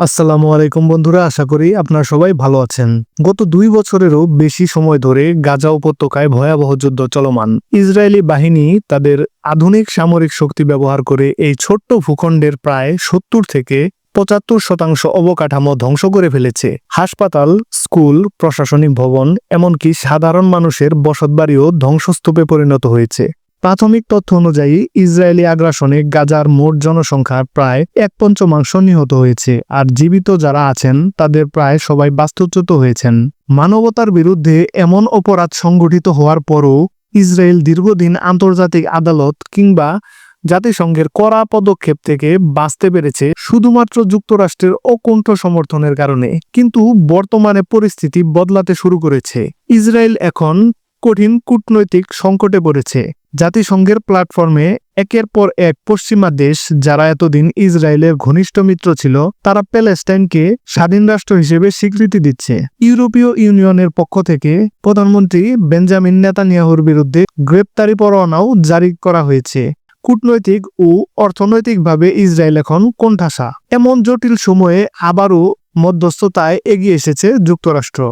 আসসালামু আলাইকুম বন্ধুরা, আশা করি আপনারা সবাই ভালো আছেন। গত দুই বছরেরও বেশি সময় ধরে গাজা উপত্যকায় ভয়াবহ যুদ্ধ চলমান। ইসরায়েলি বাহিনী তাদের আধুনিক সামরিক শক্তি ব্যবহার করে এই ছোট্ট ভূখণ্ডের প্রায় সত্তর থেকে পঁচাত্তর শতাংশ অবকাঠামো ধ্বংস করে ফেলেছে। হাসপাতাল, স্কুল, প্রশাসনিক ভবন, এমনকি সাধারণ মানুষের বসতবাড়িও ধ্বংসস্তূপে পরিণত হয়েছে। প্রাথমিক তথ্য অনুযায়ী, ইসরায়েলি আগ্রাসনে গাজার মোট জনসংখ্যার প্রায় এক পঞ্চমাংশ নিহত হয়েছে, আর জীবিত যারা আছেন, তাদের প্রায় সবাই বাস্তুচ্যুত হয়েছেন। মানবতার বিরুদ্ধে এমন অপরাধ সংঘটিত হওয়ার পরও, ইসরায়েল দীর্ঘদিন আন্তর্জাতিক আদালত কিংবা জাতিসংঘের কড়া পদক্ষেপ থেকে বাঁচতে পেরেছে শুধুমাত্র যুক্তরাষ্ট্রের অকুণ্ঠ সমর্থনের কারণে, কিন্তু বর্তমানে পরিস্থিতি বদলাতে শুরু করেছে। ইসরায়েল এখন কঠিন কূটনৈতিক সংকটে পড়েছে। জাতিসংঘের প্ল্যাটফর্মে একের পর এক পশ্চিমা দেশ যারা এতদিন ইসরায়েলের ঘনিষ্ঠ মিত্র ছিল, তারা প্যালেস্টাইনকে স্বাধীন রাষ্ট্র হিসেবে স্বীকৃতি দিচ্ছে। ইউরোপীয় ইউনিয়নের পক্ষ থেকে প্রধানমন্ত্রী বেঞ্জামিন নেতানিয়াহুর বিরুদ্ধে গ্রেপ্তারি পরোয়ানাও জারি করা হয়েছে। কূটনৈতিক ও অর্থনৈতিকভাবে ইসরায়েল এখন কোণঠাসা। এমন জটিল সময়ে আবারও মধ্যস্থতায় এগিয়ে এসেছে যুক্তরাষ্ট্র।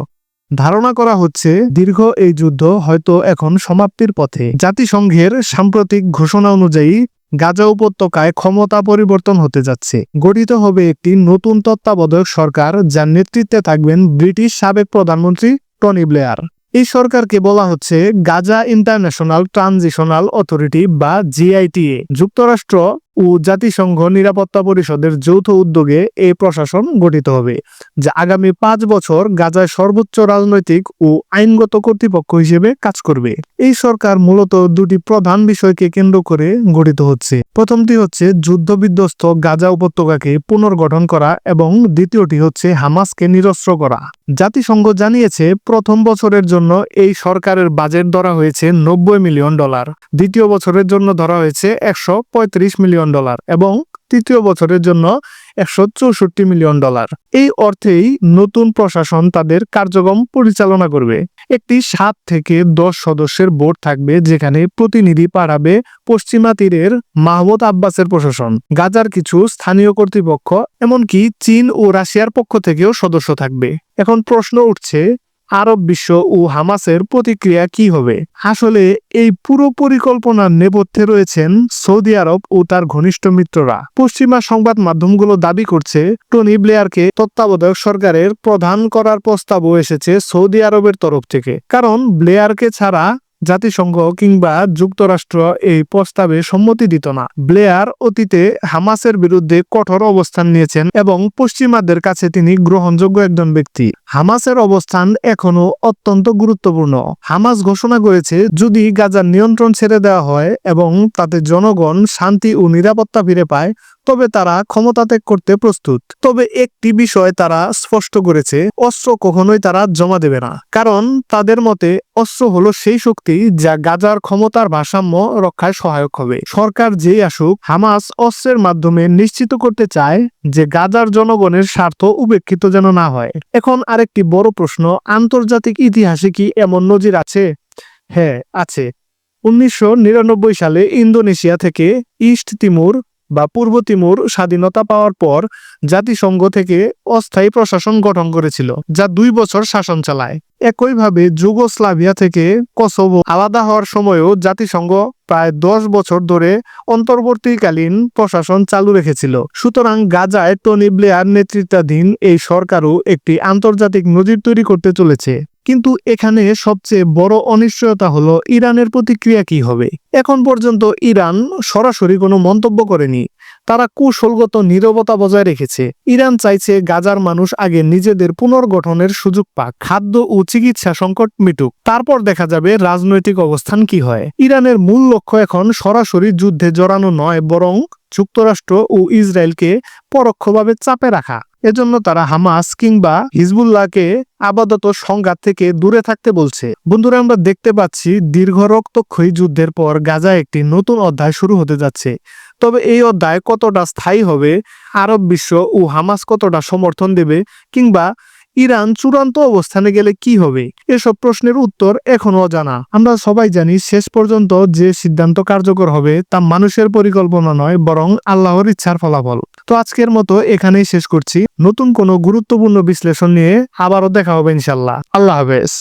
ধারণা করা হচ্ছে দীর্ঘ এই যুদ্ধ হয়তো এখন সমাপ্তির পথে। জাতিসংঘের সাম্প্রতিক ঘোষণা অনুযায়ী গাজা উপত্যকায় ক্ষমতা পরিবর্তন হতে যাচ্ছে। গঠিত হবে একটি নতুন তত্ত্বাবধায়ক সরকার যার নেতৃত্বে থাকবেন ব্রিটিশ সাবেক প্রধানমন্ত্রী টনি ব্লেয়ার। এই সরকারকে বলা হচ্ছে গাজা ইন্টারন্যাশনাল ট্রানজিশনাল অথরিটি বা জিআইটিএ। যুক্তরাষ্ট্র ও জাতিসংঘ নিরাপত্তা পরিষদের যৌথ উদ্যোগে এই প্রশাসন গঠিত হবে, যা আগামী পাঁচ বছর গাজায় সর্বোচ্চ রাজনৈতিক ও আইনগত কর্তৃপক্ষ হিসেবে কাজ করবে। এই সরকার মূলত দুটি প্রধান বিষয়কে কেন্দ্র করে গঠিত হচ্ছে। প্রথমটি হচ্ছে যুদ্ধবিধ্বস্ত গাজা উপত্যকাকে পুনর্গঠন করা এবং দ্বিতীয়টি হচ্ছে হামাসকে নিরস্ত্র করা। জাতিসংঘ জানিয়েছে, প্রথম বছরের জন্য এই সরকারের বাজেট ধরা হয়েছে নব্বই মিলিয়ন ডলার, দ্বিতীয় বছরের জন্য ধরা হয়েছে একশো পঁয়ত্রিশ মিলিয়ন ডলার এবং তৃতীয় বছরের জন্য একশো চৌষট্টি মিলিয়ন ডলার এই অর্থেই নতুন প্রশাসন তাদের কার্যক্রম পরিচালনা করবে। একটি সাত থেকে দশ সদস্যের বোর্ড থাকবে যেখানে প্রতিনিধি পাঠাবে পশ্চিমা তীরের মাহমুদ আব্বাসের প্রশাসন। গাজার কিছু স্থানীয় কর্তৃপক্ষ, এমনকি চীন ও রাশিয়ার পক্ষ থেকেও সদস্য থাকবে। এখন প্রশ্ন উঠছে আরব বিশ্ব ও হামাসের প্রতিক্রিয়া কি হবে? আসলে, এই পুরো পরিকল্পনার নেপথ্যে রয়েছেন সৌদি আরব ও তার ঘনিষ্ঠ মিত্ররা। পশ্চিমা সংবাদ মাধ্যমগুলো দাবি করছে, টনি ব্লেয়ারকে তত্ত্বাবধায়ক সরকারের প্রধান করার প্রস্তাবও এসেছে সৌদি আরবের তরফ থেকে। কারণ, ব্লেয়ারকে ছাড়া জাতিসংঘ কিংবা যুক্তরাষ্ট্র এই প্রস্তাবে সম্মতি দিত না। ব্লেয়ার অতীতে হামাসের বিরুদ্ধে কঠোর অবস্থান নিয়েছেন এবং পশ্চিমাদের কাছে তিনি গ্রহণযোগ্য একজন ব্যক্তি। হামাসের অবস্থান এখনও অত্যন্ত গুরুত্বপূর্ণ। হামাস ঘোষণা করেছে, যদি গাজার নিয়ন্ত্রণ ছেড়ে দেওয়া হয় এবং তাতে জনগণ শান্তি ও নিরাপত্তা ফিরে পায় তবে তারা ক্ষমতা ত্যাগ করতে প্রস্তুত। তবে একটি বিষয় তারা স্পষ্ট করেছে, অস্ত্র কখনোই তারা জমা দেবে না। কারণ তাদের মতে, অস্ত্র হলো সেই শক্তি যা গাজার ক্ষমতার ভারসাম্য রক্ষায় সহায়ক হবে। সরকার যেই আসুক, হামাস অস্ত্রের মাধ্যমে নিশ্চিত করতে চায় যে গাজার জনগণের স্বার্থ উপেক্ষিত যেন না হয়। এখন আরেকটি বড় প্রশ্ন, আন্তর্জাতিক ইতিহাসে কি এমন নজির আছে? হ্যাঁ আছে। উনিশশো নিরানব্বই সালে ইন্দোনেশিয়া থেকে ইস্ট তিমুর বা পূর্ব তিমুর স্বাধীনতা পাওয়ার পর জাতিসংঘ থেকে অস্থায়ী প্রশাসন গঠন করেছিল, যা দুই বছর শাসন চালায়। একইভাবে যুগোস্লাভিয়া থেকে কসোভো আলাদা হওয়ার সময়ও জাতিসংঘ প্রায় দশ বছর ধরে অন্তর্বর্তীকালীন প্রশাসন চালু রেখেছিল। সুতরাং গাজায় টনি ব্লেয়ার নেতৃত্বাধীন এই সরকারও একটি আন্তর্জাতিক নজির তৈরি করতে চলেছে। কিন্তু এখানে সবচেয়ে বড় অনিশ্চয়তা হলো ইরানের প্রতিক্রিয়া কি হবে? এখন পর্যন্ত ইরান সরাসরি কোনো মন্তব্য করেনি। তারা কৌশলগত নীরবতা বজায় রেখেছে। ইরান চাইছে গাজার মানুষ আগে নিজেদের পুনর্গঠনের সুযোগ পাক, খাদ্য ও চিকিৎসা সংকট মিটুক। তারপর দেখা যাবে রাজনৈতিক অবস্থান কি হয়। ইরানের মূল লক্ষ্য এখন সরাসরি যুদ্ধে জড়ানো নয়, বরং যুক্তরাষ্ট্র ও ইসরায়েলকে পরোক্ষভাবে চাপে রাখা। এজন্য তারা হামাস কিংবা হিজবুল্লাহকে আপাতত সংঘাত থেকে দূরে থাকতে বলছে। বন্ধুরা, আমরা দেখতে পাচ্ছি দীর্ঘ রক্তক্ষয়ী যুদ্ধের পর গাজা একটি নতুন অধ্যায় শুরু হতে যাচ্ছে। তবে এই অধ্যায় কতটা স্থায়ী হবে, আরব বিশ্ব ও হামাস কতটা সমর্থন দেবে কিংবা ইরান চূড়ান্ত অবস্থানে গেলে কি হবে? এসব প্রশ্নের উত্তর এখনও অজানা। আমরা সবাই জানি শেষ পর্যন্ত যে সিদ্ধান্ত কার্যকর হবে তা মানুষের পরিকল্পনা নয়, বরং আল্লাহর ইচ্ছার ফলাফল। তো আজকের মতো এখানেই শেষ করছি। নতুন কোনো গুরুত্বপূর্ণ বিশ্লেষণ নিয়ে আবারও দেখা হবে ইনশাল্লাহ আল্লাহ হাফেজ।